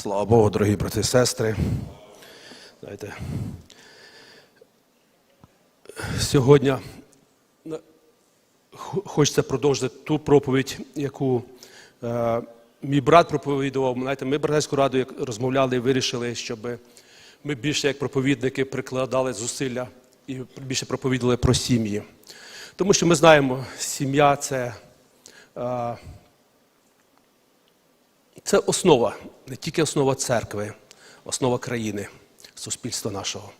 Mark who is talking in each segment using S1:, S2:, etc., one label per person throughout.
S1: Слава Богу, дорогі брати і сестри. Знаєте, сьогодні хочеться продовжити ту проповідь, яку е, мій брат проповідував. Знаєте, ми братську раду як розмовляли і вирішили, щоб ми більше як проповідники прикладали зусилля і більше проповідували про сім'ї. Тому що ми знаємо, сім'я це. е, це основа, не тільки основа церкви, основа країни, суспільства нашого.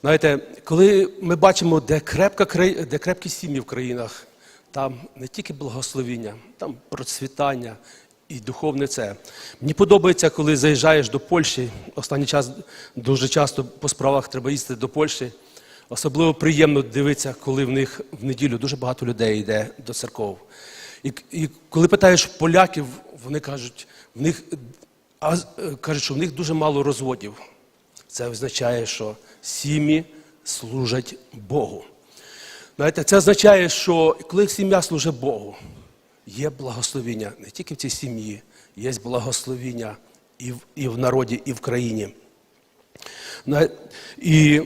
S1: Знаєте, коли ми бачимо, де, крепка, де крепкі сім'ї в країнах, там не тільки благословіння, там процвітання і духовне це. Мені подобається, коли заїжджаєш до Польщі, останній час дуже часто по справах треба їздити до Польщі. Особливо приємно дивитися, коли в них в неділю дуже багато людей йде до церков. І, і коли питаєш поляків, вони кажуть, в них, а, е, кажуть, що в них дуже мало розводів. Це означає, що сім'ї служать Богу. Знаєте, це означає, що коли сім'я служить Богу, є благословіння не тільки в цій сім'ї, є благословіння і в, і в народі, і в країні. І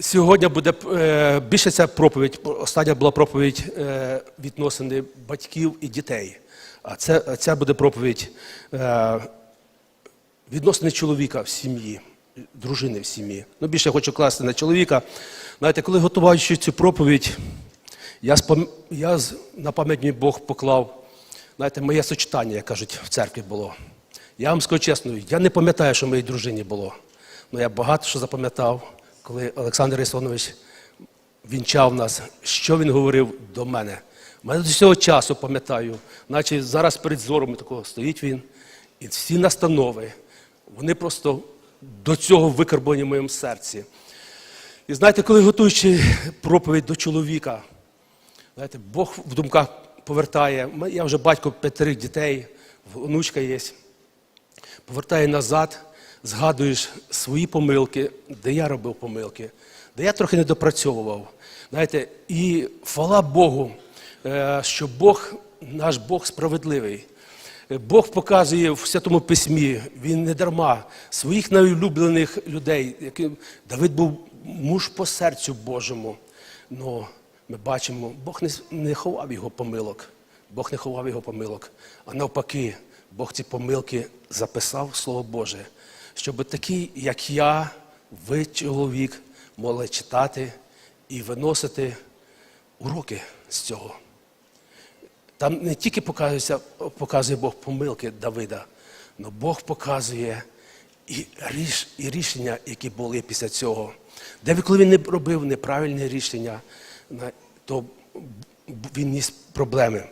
S1: сьогодні буде е, більше ця проповідь. Остання була проповідь е, відносини батьків і дітей. А це, ця буде проповідь е, відносини чоловіка в сім'ї, дружини в сім'ї. Ну, більше я хочу класти на чоловіка. Знаєте, коли готуваючи цю проповідь, я, спом... я на пам'ять Бог поклав, знаєте, моє сочетання, як кажуть, в церкві було. Я вам скажу чесно, я не пам'ятаю, що моїй дружині було. Але я багато що запам'ятав, коли Олександр Ісонович вінчав нас, що він говорив до мене. Мене до цього часу пам'ятаю, наче зараз перед зором такого стоїть він, і всі настанови, вони просто до цього викарбовані в моєму серці. І знаєте, коли готуючи проповідь до чоловіка, знаєте, Бог в думках повертає. Я вже батько п'ятерих дітей, внучка є. Повертає назад, згадуєш свої помилки, де я робив помилки, де я трохи не допрацьовував. Знаєте, і хвала Богу, е, що Бог, наш Бог справедливий. Е, Бог показує в Святому Письмі, він не дарма своїх найулюблених людей, яким Давид був муж по серцю Божому. Ну, ми бачимо, Бог не, не ховав його помилок. Бог не ховав його помилок. А навпаки, Бог ці помилки записав Слово Боже, щоб такі, як я, ви, чоловік, могли читати і виносити уроки з цього. Там не тільки показує Бог помилки Давида, але Бог показує і, ріш, і рішення, які були після цього. Де коли він не робив неправильне рішення, то він ніс проблеми.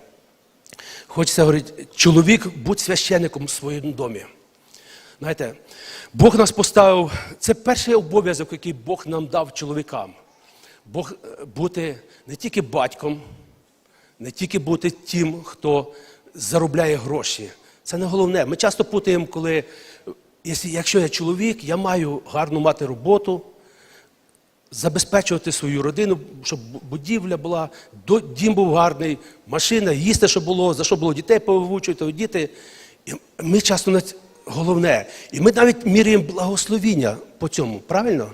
S1: Хочеться говорити, чоловік будь священником в своєму домі. Знаєте, Бог нас поставив, це перший обов'язок, який Бог нам дав чоловікам. Бог е, бути не тільки батьком, не тільки бути тим, хто заробляє гроші. Це не головне. Ми часто путаємо, коли, е, якщо- я чоловік, я маю гарну мати роботу, забезпечувати свою родину, щоб будівля була, дім був гарний, машина, їсти, що було, за що було дітей повивучувати, діти. І ми часто на ць- головне. І ми навіть міряємо благословіння по цьому, правильно?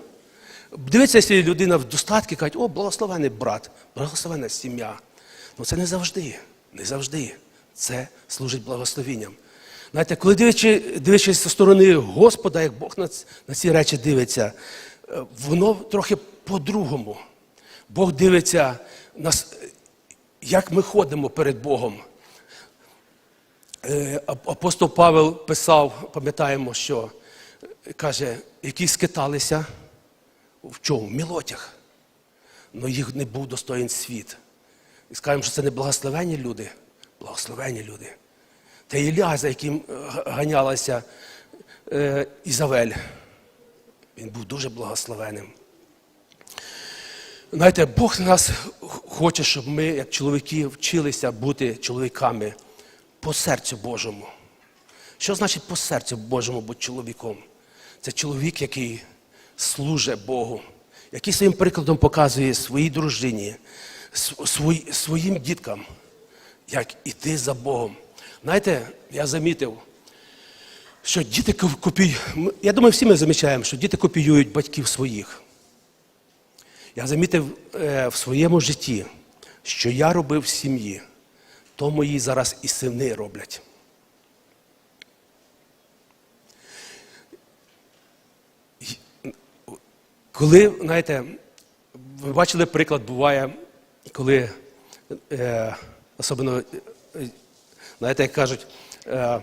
S1: Дивіться, якщо людина в достатку каже, о, благословений брат, благословена сім'я. Ну це не завжди, не завжди. Це служить благословінням. Знаєте, коли дивлячись, дивлячись зі сторони Господа, як Бог на, на ці речі дивиться, е, воно трохи по-другому. Бог дивиться нас, е, як ми ходимо перед Богом. Е, ап- Апостол Павел писав, пам'ятаємо, що е, каже, які скиталися в чому? В мілотях. Але їх не був достоїн світ. І скажемо, що це не благословенні люди, благословенні люди. Та Ілля, за яким е, ганялася е, Ізавель, він був дуже благословенним. Знаєте, Бог нас хоче, щоб ми, як чоловіки, вчилися бути чоловіками по серцю Божому. Що значить по серцю Божому бути чоловіком? Це чоловік, який служить Богу, який своїм прикладом показує своїй дружині, свої- своїм діткам, як іти за Богом. Знаєте, я замітив, що діти копіюють. Я думаю, всі ми замічаємо, що діти копіюють батьків своїх. Я замітив е, в своєму житті, що я робив в сім'ї, то мої зараз і сини роблять. Коли, знаєте, ви бачили приклад, буває, коли, е, особливо, е, знаєте, як кажуть, е,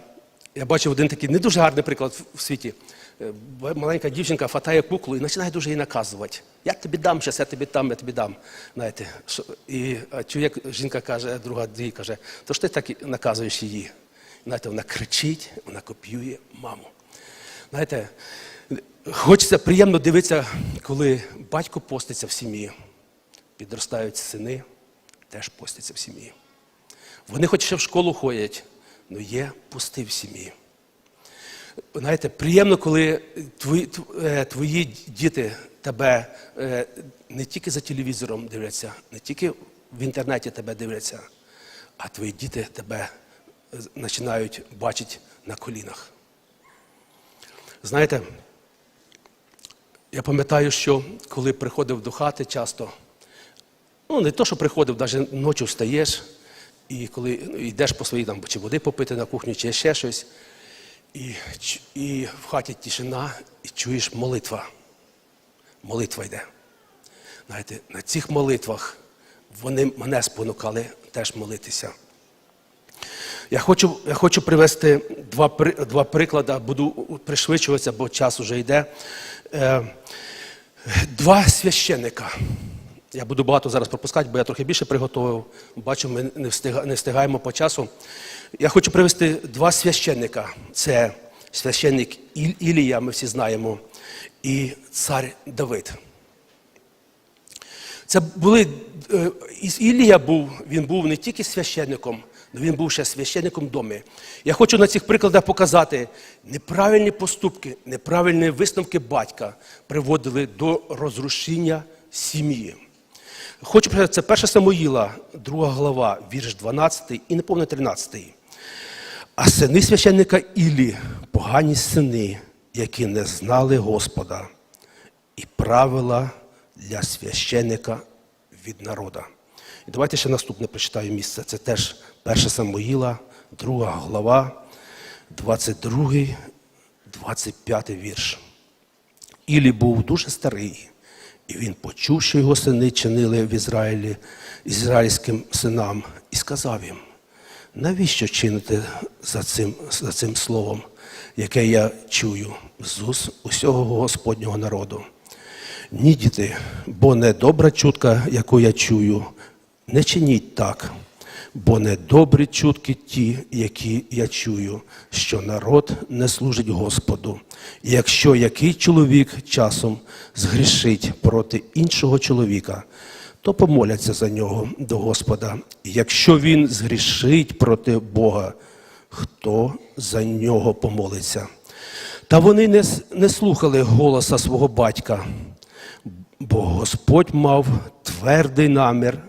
S1: я бачив один такий не дуже гарний приклад в світі. Е, Маленька дівчинка хватає куклу і починає дуже її наказувати. Я тобі дам, зараз я тобі дам, я тобі дам. Знаєте, і чую, як жінка каже, друга дві каже, то ж ти так наказуєш її. Знаєте, вона кричить, вона копіює маму. Знаєте, хочеться приємно дивитися, коли батько поститься в сім'ї. Підростають сини, теж постяться в сім'ї. Вони хоч ще в школу ходять, але є пусти в сім'ї. Знаєте, приємно, коли твої, е, твої діти тебе е, не тільки за телевізором дивляться, не тільки в інтернеті тебе дивляться, а твої діти тебе е, починають бачити на колінах. Знаєте, я пам'ятаю, що коли приходив до хати часто, ну не то, що приходив, навіть ночі встаєш, і коли ну, йдеш по своїй там, чи води попити на кухню, чи ще щось, і, і в хаті тишина, і чуєш молитва. Молитва йде. Знаєте, на цих молитвах вони мене спонукали теж молитися. Я хочу, я хочу привести два, два приклади, буду пришвидшуватися, бо час вже йде. Е, два священника. Я буду багато зараз пропускати, бо я трохи більше приготував. Бачу, ми не, встига, не встигаємо по часу. Я хочу привести два священника. Це священник Ілія, ми всі знаємо, і цар Давид. Це були е, Ілія був, він був не тільки священником, але він був ще священником домі. Я хочу на цих прикладах показати, неправильні поступки, неправильні висновки батька приводили до розрушення сім'ї. Хочу це 1 Самуїла, 2 глава, вірш 12 і неповно 13. А сини священника Ілі, погані сини, які не знали Господа, і правила для священника від народа. І давайте ще наступне прочитаю місце. Це теж 1 Самуїла, 2 глава, 22, 25 вірш. Ілі був дуже старий, і він почув, що його сини чинили в Ізраїлі ізраїльським синам, і сказав їм: навіщо чините за цим, за цим словом, яке я чую з уст усього Господнього народу? Ні, діти, бо не добра чутка, яку я чую, не чиніть так, бо не добрі чутки ті, які я чую, що народ не служить Господу. І якщо який чоловік часом згрішить проти іншого чоловіка, то помоляться за нього до Господа. Якщо він згрішить проти Бога, хто за нього помолиться? Та вони не, не слухали голоса свого батька, бо Господь мав твердий намір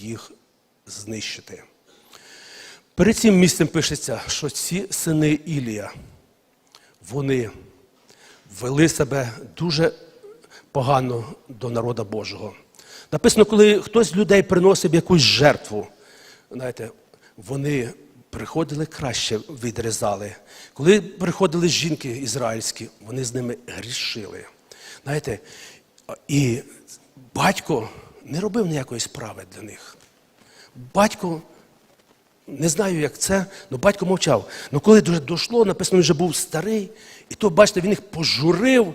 S1: їх знищити. Перед цим місцем пишеться, що ці сини Ілія, вони вели себе дуже погано до народа Божого. Написано, коли хтось з людей приносив якусь жертву, знаєте, вони приходили краще відрізали. Коли приходили жінки ізраїльські, вони з ними грішили. Знаєте, і батько не робив ніякої справи для них. Батько, не знаю, як це, але батько мовчав. Ну коли дійшло, написано, він вже був старий, і то, бачите, він їх пожурив,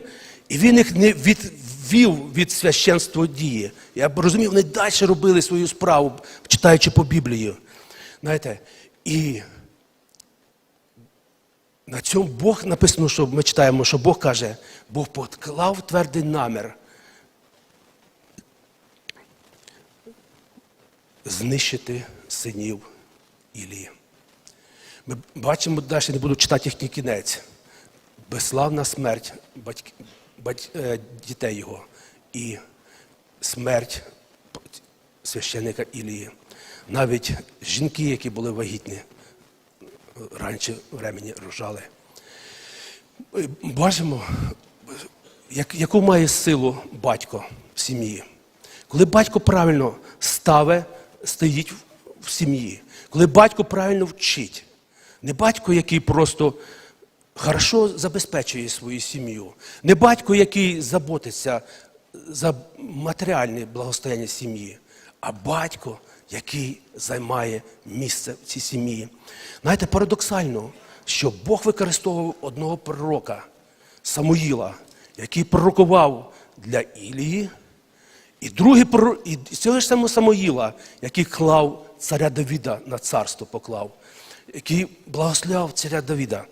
S1: і він їх не відвів від священства дії. Я б розумів, вони далі робили свою справу, читаючи по Біблії. Знаєте, і на цьому Бог написано, що ми читаємо, що Бог каже, Бог поклав твердий намір знищити синів Ілії. Ми бачимо далі, не буду читати їхній кінець. Безславна смерть батьк, бать, е, дітей його і смерть священника Ілії. Навіть жінки, які були вагітні, раніше времені рожали. Е, Бачимо, яку має силу батько в сім'ї. Коли батько правильно ставить, стоїть в сім'ї, коли батько правильно вчить, не батько, який просто хорошо забезпечує свою сім'ю, не батько, який заботиться за матеріальне благостояння сім'ї, а батько, який займає місце в цій сім'ї. Знаєте, парадоксально, що Бог використовував одного пророка Самуїла, який пророкував для Ілії, і другий пророк, і цього ж самого Самуїла, який клав царя Давіда на царство поклав, який благословляв царя Давіда.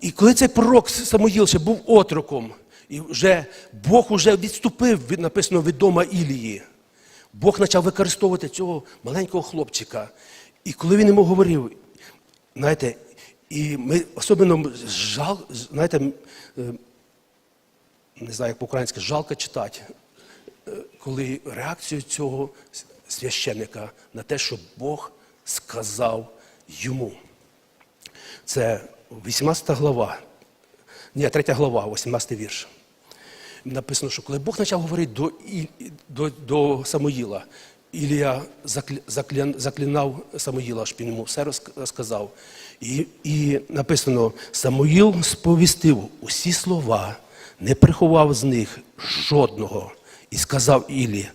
S1: І коли цей пророк Самуїл ще був отроком, і вже Бог вже відступив від написано від дома Ілії, Бог почав використовувати цього маленького хлопчика. І коли він йому говорив, знаєте, і ми особливо жал, знаєте, е, не знаю, як по-українськи, жалко читати, е, коли реакцію цього священника на те, що Бог сказав йому. Це 18 глава, ні, 3 глава, 18 вірш. Написано, що коли Бог почав говорити до, до, до Самуїла, Ілія заклян- заклинав Самуїла, щоб він йому все розказав. І, і написано, Самуїл сповістив усі слова, не приховав з них жодного, і сказав Ілі,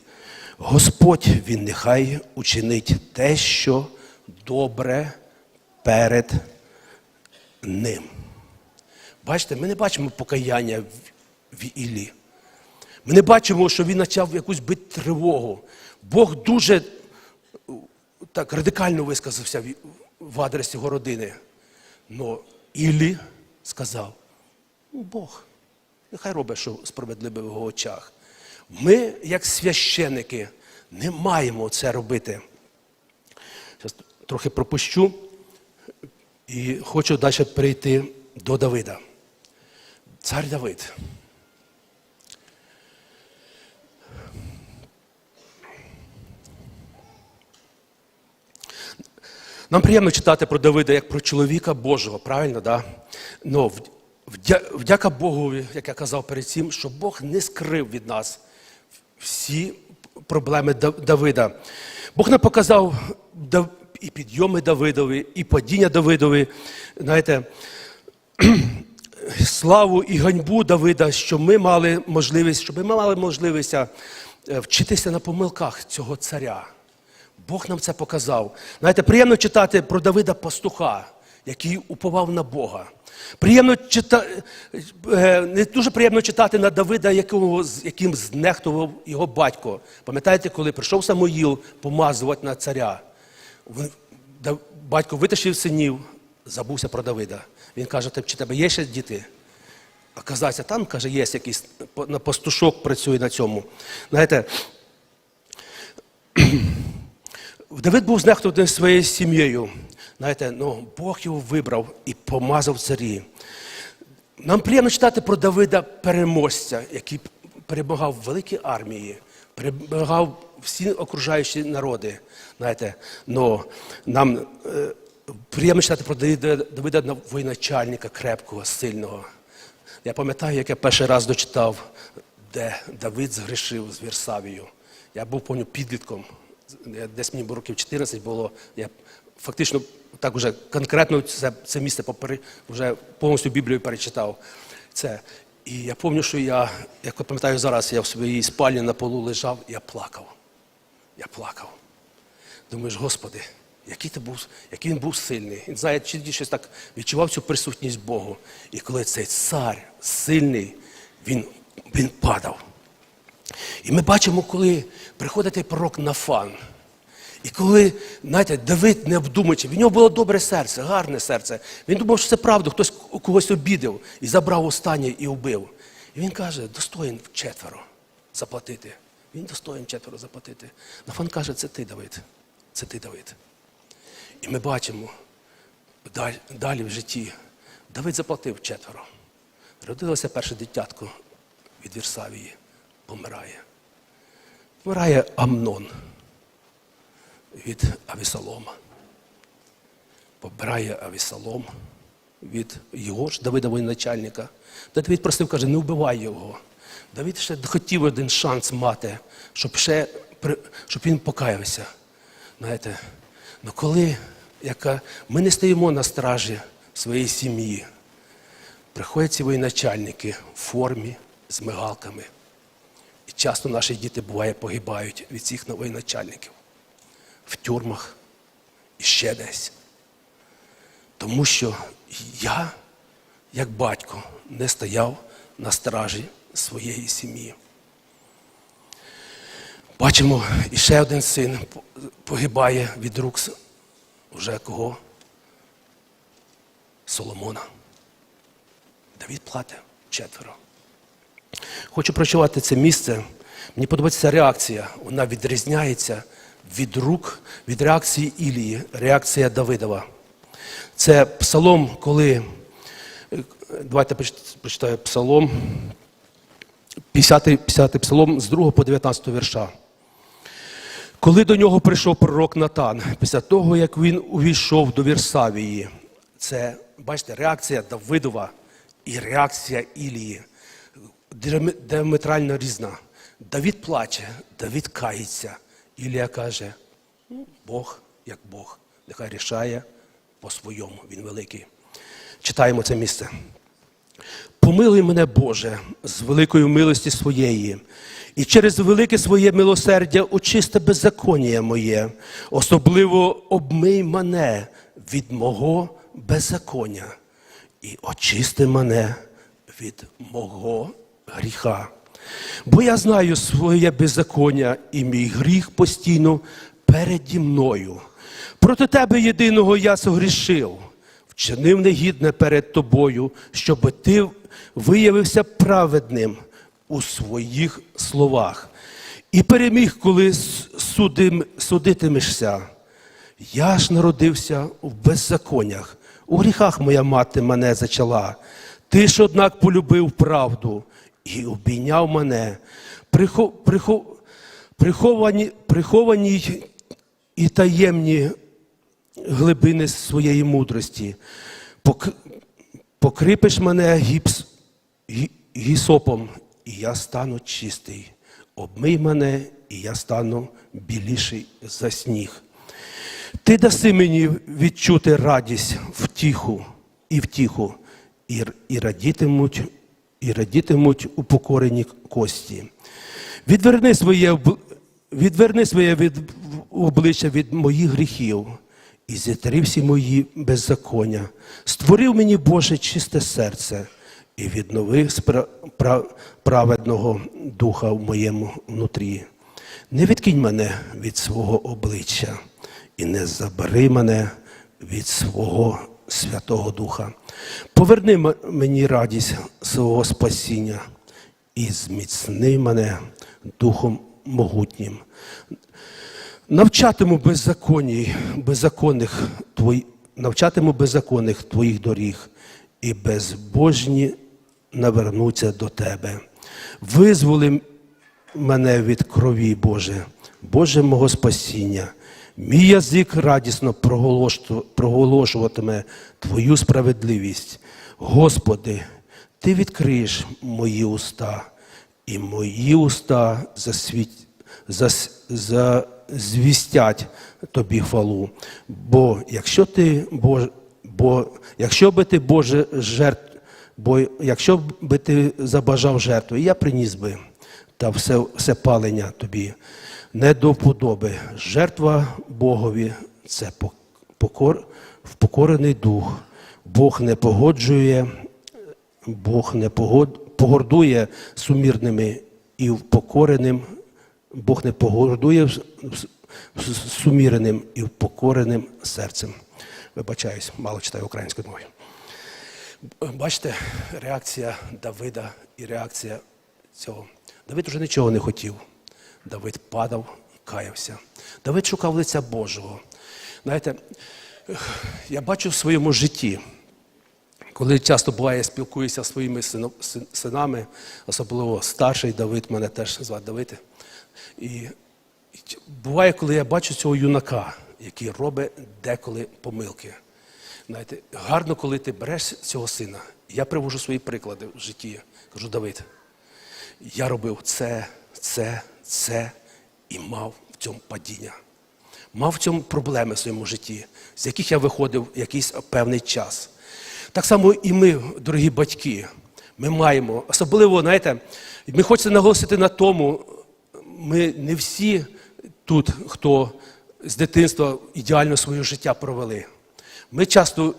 S1: Господь він нехай учинить те, що добре перед ним. Бачите, ми не бачимо покаяння в, Іллі. Ми не бачимо, що він почав якусь бити тривогу. Бог дуже е, так радикально висказався в, в адресі його родини. Но Іллі сказав: ну, Бог, нехай робить, що справедливе в його очах. Ми, як священики, не маємо це робити. Зараз трохи пропущу і хочу далі перейти до Давида. Цар Давид. Нам приємно читати про Давида як про чоловіка Божого, правильно, да? Но вдя- вдяка Богу, як я казав перед цим, що Бог не скрив від нас всі проблеми Давида. Бог нам показав і підйоми Давидові, і падіння Давидові. Знаєте, славу і ганьбу Давида, що ми мали можливість, щоб ми мали можливість е, вчитися на помилках цього царя. Бог нам це показав. Знаєте, приємно читати про Давида пастуха, який уповав на Бога. Приємно читати, не дуже приємно читати на Давида, якого, яким знехтував його батько. Пам'ятаєте, коли прийшов Самуїл помазувати на царя? Батько витащив синів, забувся про Давида. Він каже, «Ти- чи тебе є ще діти? А казаться, там, каже, є якийсь пастушок працює на цьому. Знаєте, Давид був знехтований своєю сім'єю. Знаєте, ну, Бог його вибрав і помазав царі. Нам приємно читати про Давида переможця, який перемагав великі армії, перемагав всі окружаючі народи. Знаєте, но нам е, приємно читати про Давида, Давида воєначальника крепкого, сильного. Я пам'ятаю, як я перший раз дочитав, де Давид згрішив з Вірсавію. Я був повністю підлітком. Десь мені було років 14 було. Я фактично так вже конкретно це, це місце попери, вже повністю Біблію перечитав. Це. І я пам'ятаю, що я, як пам'ятаю зараз, я в своїй спальні на полу лежав, я плакав. Я плакав. Думаєш, Господи, який ти був, який він був сильний. Він знає, чи щось так відчував цю присутність Богу. І коли цей цар сильний, він, він падав. І ми бачимо, коли приходить пророк Нафан. І коли, знаєте, Давид не обдумуючи, в нього було добре серце, гарне серце. Він думав, що це правда, хтось когось обідав і забрав останнє і вбив. І він каже, достоїн четверо заплатити. Він достоїн четверо заплатити. Нафан каже, це ти, Давид. Це ти, Давид. І ми бачимо далі, в житті. Давид заплатив четверо. Родилося перше дитятко від Вірсавії. Помирає. Помирає Амнон від Авісалома. Помирає Авісалом. від його ж Давида воєначальника. Та Давид просив, каже, не вбивай його. Давид ще хотів один шанс мати, щоб ще щоб він покаявся. Знаєте, ну коли яка, ми не стоїмо на стражі своєї сім'ї, приходять ці воєначальники в формі з мигалками. І часто наші діти буває погибають від цих воєначальників в тюрмах і ще десь. Тому що я, як батько, не стояв на стражі своєї сім'ї. Бачимо, і ще один син погибає від рук уже кого? Соломона. Давід платить четверо. Хочу прочувати це місце. Мені подобається реакція. Вона відрізняється від рук, від реакції Ілії, реакція Давидова. Це псалом, коли. е, Давайте прочитаю псалом. 50, 50 псалом з 2 по 19 вірша. Коли до нього прийшов пророк Натан, після того, як він увійшов до Вірсавії, це, бачите, реакція Давидова і реакція Ілії діаме- діаметрально різна. Давід плаче, Давід кається. Ілія каже, «Ну, Бог як Бог, нехай рішає по-своєму, він великий. Читаємо це місце. Помилуй мене, Боже, з великої милості своєї, і через велике своє милосердя очисти беззаконня моє, особливо обмий мене від мого беззаконня і очисти мене від мого гріха. Бо я знаю своє беззаконня, і мій гріх постійно переді мною. Проти тебе єдиного я согрішив вчинив негідне перед тобою, щоб ти виявився праведним у своїх словах і переміг, коли судим, судитимешся. Я ж народився в беззаконнях, у гріхах моя мати мене зачала. Ти ж, однак, полюбив правду і обійняв мене. Прихо, прихо, приховані, приховані і таємні глибини своєї мудрості. Пок- Покрипиш мене гіпс, гі- гісопом, і я стану чистий. Обмий мене, і я стану біліший за сніг. Ти даси мені відчути радість, втіху і втіху, і, і радітимуть, і радітимуть упокорені кості. Відверни своє, відверни своє від, обличчя від моїх гріхів і зітри всі мої беззаконня. Створив мені, Боже, чисте серце і віднови праведного духа в моєму внутрі. Не відкинь мене від свого обличчя і не забери мене від свого Святого Духа. Поверни мені радість свого спасіння і зміцни мене Духом могутнім. Навчатиму беззаконій, беззаконних твої, навчатиму беззаконних твоїх доріг, і безбожні навернуться до тебе. Визволи мене від крові, Боже, Боже мого спасіння. Мій язик радісно проголошуватиме Твою справедливість. Господи, Ти відкриєш мої уста, і мої уста зазвістять Тобі хвалу. Бо якщо ти, Боже, бо якщо би ти, Боже, жертв, бо якщо би ти забажав жертву, я приніс би та все, все палення тобі не до вподоби. Жертва Богові це покор, впокорений дух. Бог не погоджує, Бог не погордує сумірними і впокореним. Бог не погордує суміреним і впокореним серцем. Вибачаюсь, мало читаю українською мовою. Бачите, реакція Давида і реакція цього. Давид вже нічого не хотів. Давид падав, каявся. Давид шукав лиця Божого. Знаєте, я бачу в своєму житті, коли часто буває, я спілкуюся зі своїми синами, особливо старший Давид, мене теж звати Давид. І і буває, коли я бачу цього юнака, який робить деколи помилки. Знаєте, гарно, коли ти береш цього сина. Я привожу свої приклади в житті. Кажу, Давид, я робив це, це, це і мав в цьому падіння. Мав в цьому проблеми в своєму житті, з яких я виходив якийсь певний час. Так само і ми, дорогі батьки, ми маємо, особливо, знаєте, ми хочемо наголосити на тому, ми не всі тут, хто з дитинства ідеально своє життя провели. Ми часто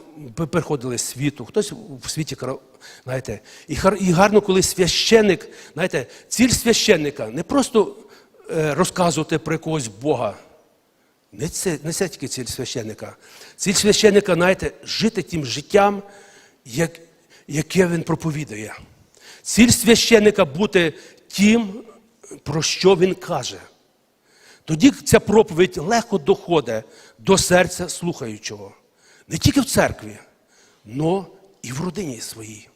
S1: приходили з світу, хтось в світі, знаєте, і, гарно, коли священник, знаєте, ціль священника не просто е, розказувати про якогось Бога. Не це, не це тільки ціль священника. Ціль священника, знаєте, жити тим життям, як, яке він проповідує. Ціль священника бути тим, про що він каже. Тоді ця проповідь легко доходить до серця слухаючого. Не тільки в церкві, але і в родині своїй.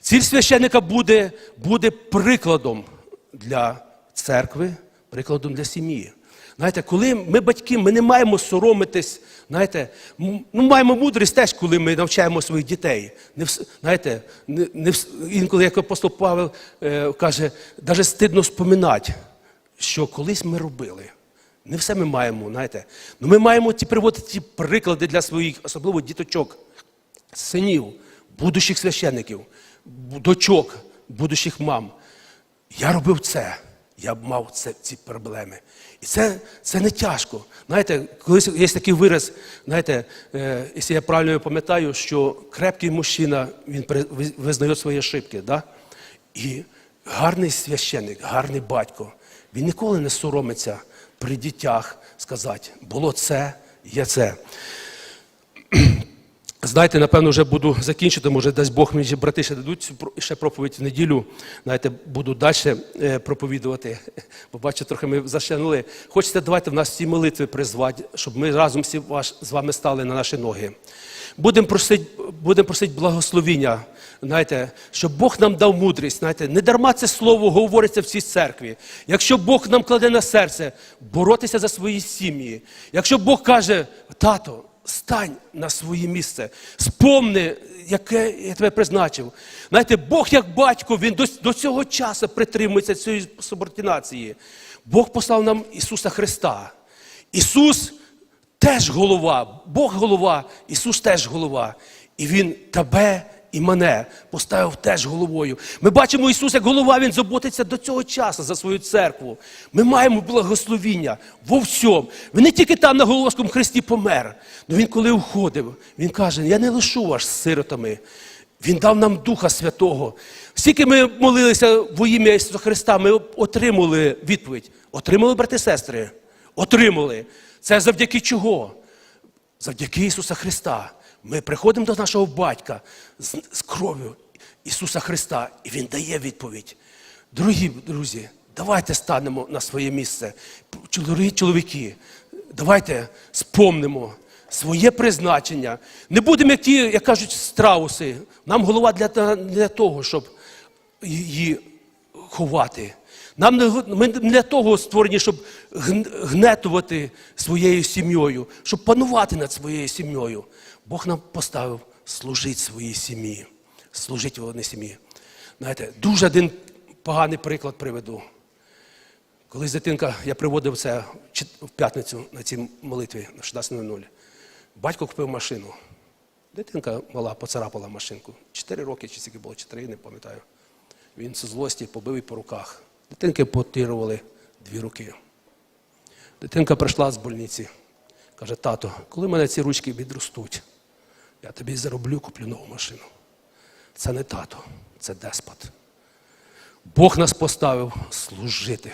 S1: Ціль священника буде, буде прикладом для церкви, прикладом для сім'ї. Знаєте, коли ми батьки, ми не маємо соромитись, знаєте, ну, маємо мудрість теж, коли ми навчаємо своїх дітей. Не знаєте, не, не інколи, як апостол Павел е, каже, навіть стидно споминати, що колись ми робили. Не все ми маємо, знаєте. Ну, ми маємо ті приводити приклади для своїх, особливо діточок, синів, будущих священників, дочок, будущих мам. Я робив це, я б мав це, ці проблеми. І це, це не тяжко. Знаєте, колись є такий вираз, знаєте, е, якщо я правильно пам'ятаю, що крепкий мужчина, він визнає свої ошибки. Да? І гарний священник, гарний батько, він ніколи не соромиться при дітях сказати, було це, є це. Знаєте, напевно, вже буду закінчити. Може, дасть Бог мені брати ще дадуть ще проповідь в неділю. Знаєте, буду далі е, проповідувати. Бо бачу, трохи ми зашлянули. Хочете, давайте в нас всі молитви призвати, щоб ми разом всі з вами стали на наші ноги. Будемо просити, будемо просити благословіння, знаєте, щоб Бог нам дав мудрість. Знаєте, не дарма це слово говориться в цій церкві. Якщо Бог нам кладе на серце боротися за свої сім'ї, якщо Бог каже, тато, стань на своє місце, спомни, яке я тебе призначив. Знаєте, Бог як батько, він до, до цього часу притримується цієї субординації. Бог послав нам Ісуса Христа. Ісус теж голова, Бог голова, Ісус теж голова. І Він тебе і мене поставив теж головою. Ми бачимо Ісус як голова, Він заботиться до цього часу за свою церкву. Ми маємо благословіння во всьому. Він не тільки там на Головському хресті помер, але Він коли уходив, Він каже, я не лишу вас сиротами. Він дав нам Духа Святого. Скільки ми молилися во ім'я Ісуса Христа, ми отримали відповідь. Отримали, брати і сестри? Отримали. Це завдяки чого? Завдяки Ісуса Христа. Ми приходимо до нашого батька з, з кров'ю Ісуса Христа, і Він дає відповідь. Дорогі друзі, давайте станемо на своє місце. Чолові- Чоловіки, давайте спомнимо своє призначення. Не будемо, як ті, як кажуть, страуси. Нам голова для, для того, щоб її ховати. Нам не, ми не для того створені, щоб гнетувати своєю сім'єю, щоб панувати над своєю сім'єю. Бог нам поставив служити своїй сім'ї, служити вони сім'ї. Знаєте, дуже один поганий приклад приведу. Колись дитинка, я приводив це в п'ятницю на цій молитві на 16.00. Батько купив машину. Дитинка мала, поцарапала машинку. Чотири роки, чи скільки було, чи три, не пам'ятаю. Він з злості побив і по руках. Дитинки потирували дві руки. Дитинка прийшла з больниці. Каже, тато, коли мене ці ручки відростуть, я тобі зароблю, куплю нову машину. Це не тато, це деспот. Бог нас поставив служити.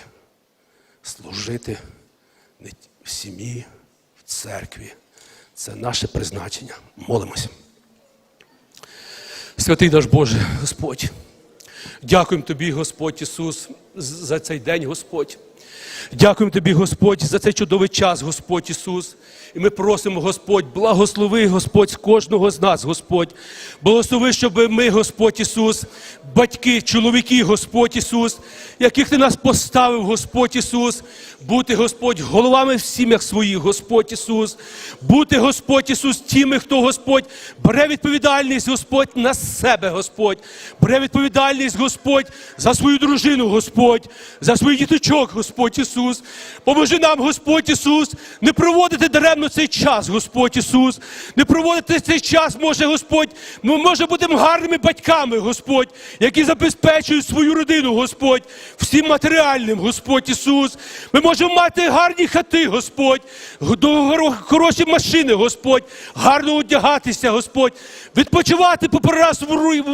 S1: Служити в сім'ї, в церкві. Це наше призначення. Молимось. Святий наш Боже, Господь. Дякуємо тобі, Господь Ісус, за цей день, Господь. Дякуємо тобі, Господь, за цей чудовий час, Господь Ісус. І ми просимо, Господь, благослови, Господь, кожного з нас, Господь. Благослови, щоб ми, Господь Ісус, батьки, чоловіки, Господь Ісус, яких Ти нас поставив, Господь Ісус, бути, Господь, головами в сім'ях своїх, Господь Ісус, бути, Господь Ісус, тими, хто, Господь, бере відповідальність, Господь, на себе, Господь, бере відповідальність, Господь, за свою дружину, Господь, за своїх діточок, Господь Ісус. Поможи нам, Господь Ісус, не проводити даремно цей час, Господь Ісус, не проводити цей час, може, Господь, ми може бути гарними батьками, Господь, які забезпечують свою родину, Господь, всім матеріальним, Господь Ісус. Ми можемо мати гарні хати, Господь, хороші машини, Господь, гарно одягатися, Господь, відпочивати по раз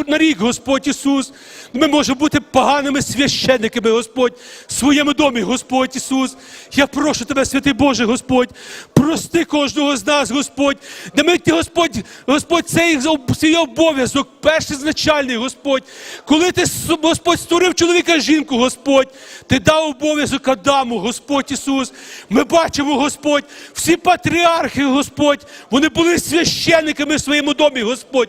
S1: на рік, Господь Ісус. Ми можемо бути поганими священниками, Господь, в своєму домі, Господь Ісус. Я прошу Тебе, святий Боже, Господь, прости кожного з нас, Господь. Да ми, Ти, Господь, Господь, цей свій обов'язок, перший значальний, Господь. Коли ти, Господь, створив чоловіка жінку, Господь, ти дав обов'язок Адаму, Господь Ісус. Ми бачимо, Господь, всі патріархи, Господь, вони були священниками в своєму домі, Господь.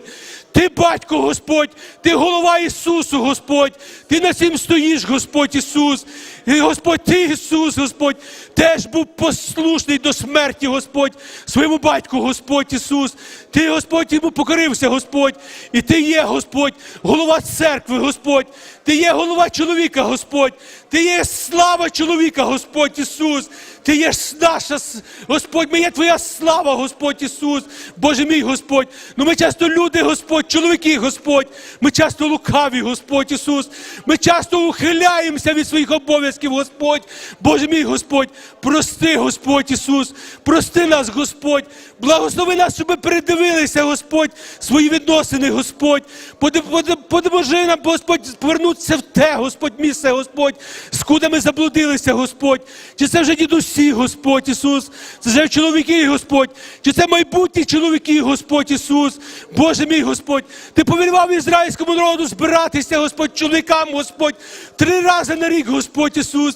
S1: Ти батько, Господь, ти голова Ісусу, Господь, ти на цим стоїш, Господь Ісус. І Господь, ти Ісус, Господь, теж був послушний до смерті, Господь, своєму батьку, Господь Ісус. Ти, Господь, йому покорився, Господь. І ти є, Господь, голова церкви, Господь. Ти є голова чоловіка, Господь. Ти є слава чоловіка, Господь Ісус. Ти є наша, Господь, ми є Твоя слава, Господь Ісус, Боже мій Господь. Ну ми часто люди, Господь, чоловіки, Господь. Ми часто лукаві, Господь Ісус. Ми часто ухиляємося від своїх обов'язків, Господь. Боже мій Господь, прости, Господь Ісус, прости нас, Господь. Благослови нас, щоб ми передивилися, Господь, свої відносини, Господь. Поди- поди- Подоможи нам, Господь, повернутися в те, Господь, місце, Господь, скуди ми заблудилися, Господь. Чи це вже дідусі, Господь Ісус, це вже чоловіки, Господь, чи це майбутні чоловіки, Господь Ісус, Боже мій Господь, ти повірвав ізраїльському народу збиратися, Господь, чоловікам, Господь, три рази на рік, Господь Ісус.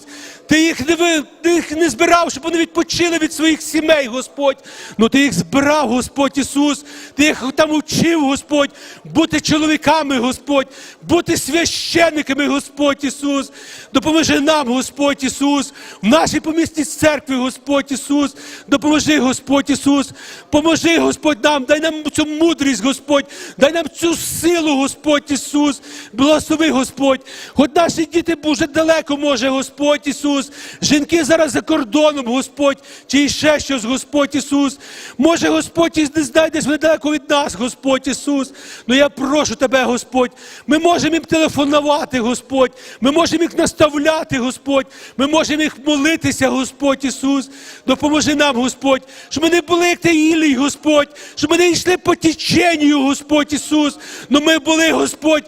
S1: Ти їх не, їх не збирав, щоб вони відпочили від своїх сімей, Господь. Ну ти їх збирав, Господь Ісус. Ти їх там учив, Господь, бути чоловіками, Господь, бути священниками, Господь Ісус. Допоможи нам, Господь Ісус, в нашій помісній церкві, Господь Ісус. Допоможи, Господь Ісус. Поможи, Господь, нам, дай нам цю мудрість, Господь, дай нам цю силу, Господь Ісус. Благослови, Господь. Хоч наші діти вже далеко може, Господь Ісус. Жінки зараз за кордоном, Господь, чи ще щось, Господь Ісус. Може, Господь, не знайдеш вони далеко від нас, Господь Ісус. Ну я прошу Тебе, Господь. Ми можемо їм телефонувати, Господь. Ми можемо їх наставляти, Господь. Ми можемо їх молитися, Господь Ісус. Допоможи нам, Господь, щоб ми не були як ти Ілій, Господь, щоб ми не йшли по теченню, Господь Ісус. Но ми були, Господь,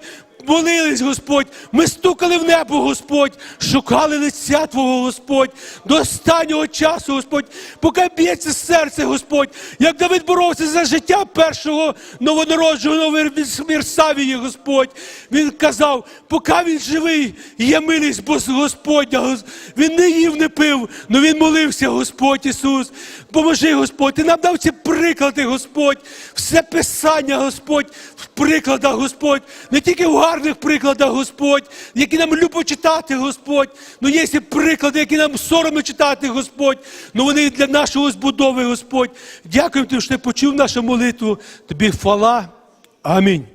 S1: молились, Господь, ми стукали в небо, Господь, шукали лиця Твого, Господь, до останнього часу, Господь, поки б'ється серце, Господь, як Давид боровся за життя першого новонародженого Вір- Вірсавії, Господь. Він казав, поки він живий, є милість Господня. Він не їв, не пив, але він молився, Господь Ісус. Поможи, Господь, ти нам дав ці приклади, Господь, все писання, Господь, в прикладах, Господь, не тільки в гарних прикладах, Господь, які нам любо читати, Господь. Ну є ці приклади, які нам соромно читати, Господь. Ну вони для нашого збудови, Господь. Дякуємо Тобі, що ти почув нашу молитву. Тобі хвала. Амінь.